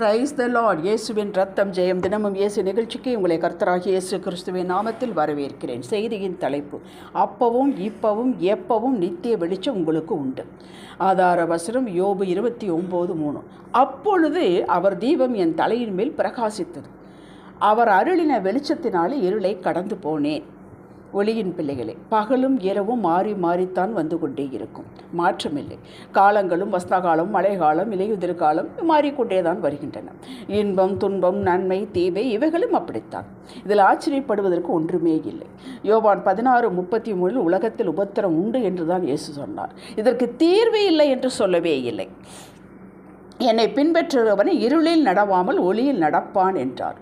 Praise the Lord இயேசுவின் ரத்தம் ஜெயம் தினமும் இயேசு நிகழ்ச்சிக்கு உங்களை கர்த்தராக இயேசு கிறிஸ்துவின் நாமத்தில் வரவேற்கிறேன். செய்தியின் தலைப்பு அப்பவும் இப்பவும் எப்பவும் நித்திய வெளிச்சம் உங்களுக்கு உண்டு. ஆதார வசனம் யோபு இருபத்தி ஒம்பது மூணு. அப்பொழுது அவர் தீபம் என் தலையின் மேல் பிரகாசித்தது. அவர் அருளின வெளிச்சத்தினாலே இருளை கடந்து போனேன். ஒளியின் பிள்ளைகளே பகலும் இரவும் மாறி மாறித்தான் வந்து கொண்டே இருக்கும். மாற்றமில்லை. காலங்களும் வஸ்தகாலம் மழைக்காலம் இலையுதிர் காலம் மாறிக்கொண்டே தான் வருகின்றன. இன்பம் துன்பம் நன்மை தீமை இவைகளும் அப்படித்தான். இதில் ஆச்சரியப்படுவதற்கு ஒன்றுமே இல்லை. யோவான் பதினாறு முப்பத்தி மூணில் உலகத்தில் உபத்திரம் உண்டு என்று தான் இயேசு சொன்னார். இதற்கு தீர்வு இல்லை என்று சொல்லவே இல்லை. என்னை பின்பற்றுகிறவனை இருளில் நடவாமல் ஒளியில் நடப்பான் என்றார்.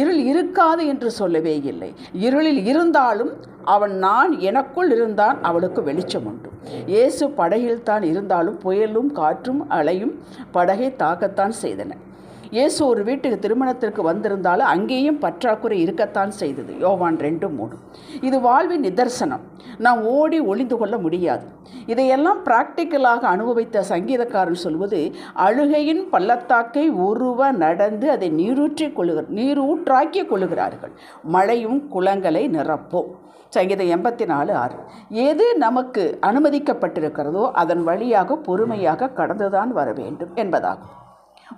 இருள் இருக்காது என்று சொல்லவே இல்லை. இருளில் இருந்தாலும் அவன் நான் எனக்குள் இருந்தான் அவளுக்கு வெளிச்சம் உண்டு. இயேசு படகில் தான் இருந்தாலும் புயலும் காற்றும் அலையும் படகை தாக்கத்தான் செய்தன. இயேசு ஒரு வீட்டுக்கு திருமணத்திற்கு வந்திருந்தாலும் அங்கேயும் பற்றாக்குறை இருக்கத்தான் செய்தது. யோவான் ரெண்டு மூணு. இது வாழ்வின் நிதர்சனம். நாம் ஓடி ஒளிந்து கொள்ள முடியாது. இதையெல்லாம் பிராக்டிக்கலாக அனுபவித்த சங்கீதக்காரன் சொல்வது அழுகையின் பள்ளத்தாக்கை உருவ நடந்து அதை நீரூற்றி கொள்ளுகிற நீரூற்றாக்கி கொள்ளுகிறார்கள். மழையும் குளங்களை நிரப்போம். சங்கீதம் எண்பத்தி நாலு ஆறு. எது நமக்கு அனுமதிக்கப்பட்டிருக்கிறதோ அதன் வழியாக பொறுமையாக கடந்துதான் வர வேண்டும் என்பதாகும்.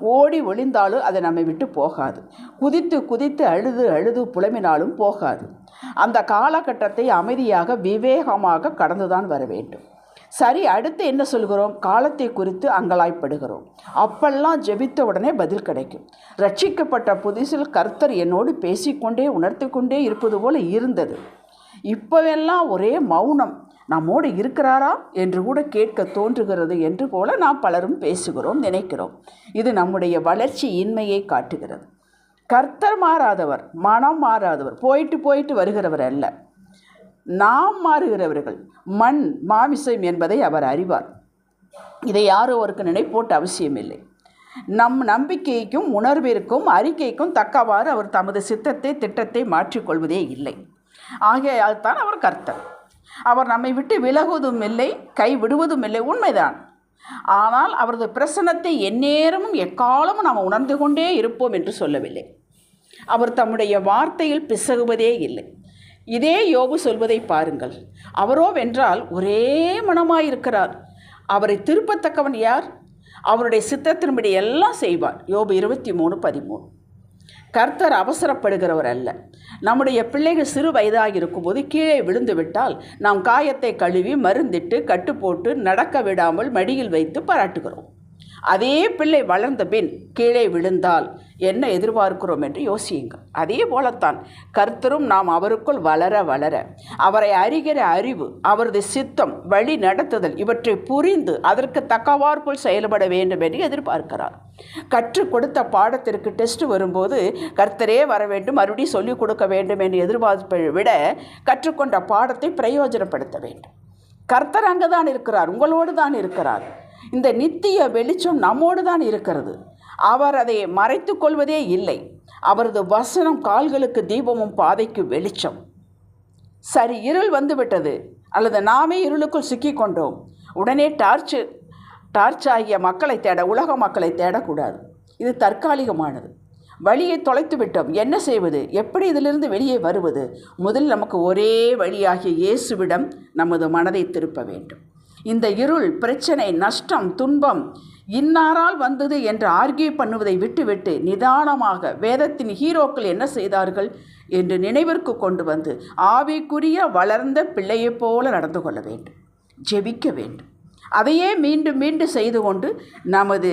ஓடி ஒளிந்தாலும் அதை நம்மை விட்டு போகாது. குதித்து குதித்து அழுது அழுது புலம்பினாலும் போகாது. அந்த காலகட்டத்தை அமைதியாக விவேகமாக கடந்துதான் வர வேண்டும். சரி அடுத்து என்ன சொல்கிறோம்? காலத்தை குறித்து அங்கலாய்ப்படுகிறோம். அப்பெல்லாம் ஜெபித்த உடனே பதில் கிடைக்கும். ரட்சிக்கப்பட்ட புதுசில் கர்த்தர் என்னோடு பேசிக்கொண்டே உணர்த்தி கொண்டே இருப்பது போல இருந்தது. இப்போவெல்லாம் ஒரே மௌனம். நம்மோடு இருக்கிறாரா என்று கூட கேட்க தோன்றுகிறது என்று போல நாம் பலரும் பேசுகிறோம் நினைக்கிறோம். இது நம்முடைய வளர்ச்சி இன்மையை காட்டுகிறது. கர்த்தர் மாறாதவர் மனம் மாறாதவர் போயிட்டு போயிட்டு வருகிறவர் அல்ல. நாம் மாறுகிறவர்கள் மண் மாமிசம் என்பதை அவர் அறிவார். இதை யாரும் ஒருக்கு நினைப்போட்டு அவசியமில்லை. நம் நம்பிக்கைக்கும் உணர்விற்கும் அறிக்கைக்கும் தக்கவாறு அவர் தமது சித்தத்தை திட்டத்தை மாற்றிக்கொள்வதே இல்லை. ஆகையால் தான் அவர் கர்த்தர். அவர் நம்மை விட்டு விலகுவதும் இல்லை கை விடுவதும் இல்லை. உண்மைதான். ஆனால் அவரது பிரசனத்தை எந்நேரமும் எக்காலமும் நாம் உணர்ந்து கொண்டே இருப்போம் என்று சொல்லவில்லை. அவர் தம்முடைய வார்த்தையில் பிசகுவதே இல்லை. இதே யோபு சொல்வதை பாருங்கள். அவரோ வென்றால் ஒரே மனமாயிருக்கிறார். அவரை திருப்பத்தக்கவன் யார்? அவருடைய சித்தத்தின்படி எல்லாம் செய்வார். யோபு இருபத்தி மூணு பதிமூணு. கர்த்தர் அவசரப்படுகிறவர் அல்ல. நம்முடைய பிள்ளைகள் சிறு வயதாக இருக்கும்போது கீழே விழுந்து விட்டால் நாம் காயத்தை கழுவி மருந்திட்டு கட்டு போட்டு நடக்க விடாமல் மடியில் வைத்து பாராட்டுகிறோம். அதே பிள்ளை வளர்ந்த பின் கீழே விழுந்தால் என்ன எதிர்பார்க்கிறோம் என்று யோசியுங்கள். அதே போலத்தான் கர்த்தரும் நாம் அவருக்குள் வளர வளர அவரை அறிகிற அறிவு அவரது சித்தம் வழி நடத்துதல் இவற்றை புரிந்து அதற்கு தக்கவார்போல் செயல்பட வேண்டும் என்று எதிர்பார்க்கிறார். கற்றுக் கொடுத்த பாடத்திற்கு டெஸ்ட் வரும்போது கர்த்தரே வர வேண்டும் மறுபடியும் சொல்லிக் கொடுக்க வேண்டும் என்று எதிர்பார்ப்பை விட கற்றுக்கொண்ட பாடத்தை பிரயோஜனப்படுத்த வேண்டும். கர்த்தர் அங்கே தான் இருக்கிறார் உங்களோடு தான் இருக்கிறார். இந்த நித்திய வெளிச்சம் நம்மோடு தான் இருக்கிறது. அவர் அதை மறைத்து கொள்வதே இல்லை. அவரது வசனம் கால்களுக்கு தீபமும் பாதைக்கு வெளிச்சம். சரி இருள் வந்துவிட்டது. அல்லது நாமே இருளுக்குள் சிக்கிக்கொண்டோம் உடனே டார்ச் டார்ச் ஆகிய மக்களை தேட உலக மக்களை தேடக்கூடாது. இது தற்காலிகமானது. வழியை தொலைத்து விட்டோம் என்ன செய்வது? எப்படி இதிலிருந்து வெளியே வருவது? முதலில் நமக்கு ஒரே வழியாகிய இயேசுவிடம் நமது மனதை திருப்ப வேண்டும். இந்த இருள் பிரச்சனை நஷ்டம் துன்பம் இன்னாரால் வந்தது என்று ஆர்கியூ பண்ணுவதை விட்டுவிட்டு நிதானமாக வேதத்தின் ஹீரோக்கள் என்ன செய்தார்கள் என்று நினைவிற்கு கொண்டு வந்து ஆவிக்குரிய வளர்ந்த பிள்ளையைப் போல நடந்து கொள்ள வேண்டும் ஜெபிக்க வேண்டும். அதையே மீண்டும் மீண்டும் செய்து கொண்டு நமது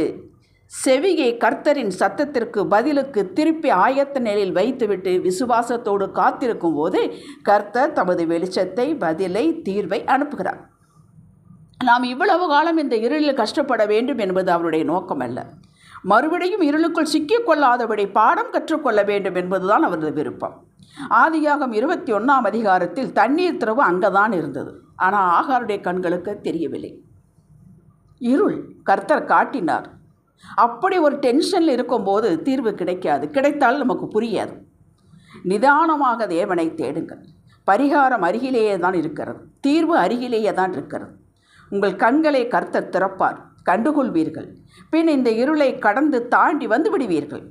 செவியை கர்த்தரின் சத்தத்திற்கு பதிலுக்கு திருப்பி ஆயத்த நிலையில் வைத்துவிட்டு விசுவாசத்தோடு காத்திருக்கும் போது கர்த்தர் தமது வெளிச்சத்தை பதிலை தீர்வை அனுப்புகிறார். நாம் இவ்வளவு காலம் இந்த இருளில் கஷ்டப்பட வேண்டும் என்பது அவருடைய நோக்கம் அல்ல. மறுபடியும் இருளுக்குள் சிக்கிக்கொள்ளாதபடி பாடம் கற்றுக்கொள்ள வேண்டும் என்பதுதான் அவரது விருப்பம். ஆதியாகம் இருபத்தி ஒன்றாம் அதிகாரத்தில் தண்ணீர் திறவு அங்கதான் இருந்தது. ஆனால் ஆகாருடைய கண்களுக்கு தெரியவில்லை. இருள் கர்த்தர் காட்டினார். அப்படி ஒரு டென்ஷனில் இருக்கும்போது தீர்வு கிடைக்காது. கிடைத்தால் நமக்கு புரியாது. நிதானமாக தேவனை தேடுங்கள். பரிகாரம் அருகிலேயே தான் இருக்கிறது. தீர்வு அருகிலேயே தான் இருக்கிறது. உங்கள் கண்களை கர்த்தர் திறப்பார். கண்டுகொள்வீர்கள். பின் இந்த இருளை கடந்து தாண்டி வந்து விடுவீர்கள்.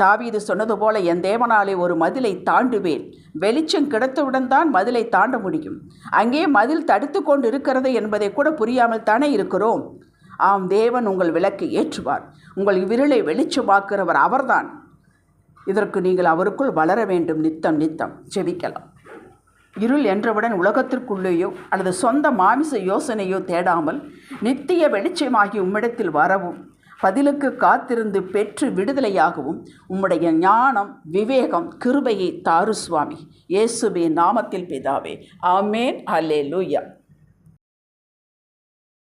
தாவீது சொன்னது போல என் தேவனாலே ஒரு மதிலை தாண்டுவேன். வெளிச்சம் கிடைத்தவுடன் தான் மதிலை தாண்ட முடியும். அங்கே மதில் தடுத்து கொண்டு இருக்கிறது என்பதை கூட புரியாமல் தானே இருக்கிறோம். ஆம் தேவன் உங்கள் விளக்கை ஏற்றுவார். உங்கள் விரலை வெளிச்சமாக்குறவர் அவர்தான். இதற்கு நீங்கள் அவருக்குள் வளர வேண்டும். நித்தம் நித்தம். செவிக்கலாம் இருள் என்றவுடன் உலகத்திற்குள்ளேயோ அல்லது சொந்த மாமிச யோசனையோ தேடாமல் நித்திய வெளிச்சமாகி உம்மிடத்தில் வரவும் பதிலுக்கு காத்திருந்து பெற்று விடுதலையாகவும் உம்முடைய ஞானம் விவேகம் கிருபையை தாரு சுவாமி. இயேசுபே நாமத்தில் பிதாவே. ஆமேன். அலே லூயா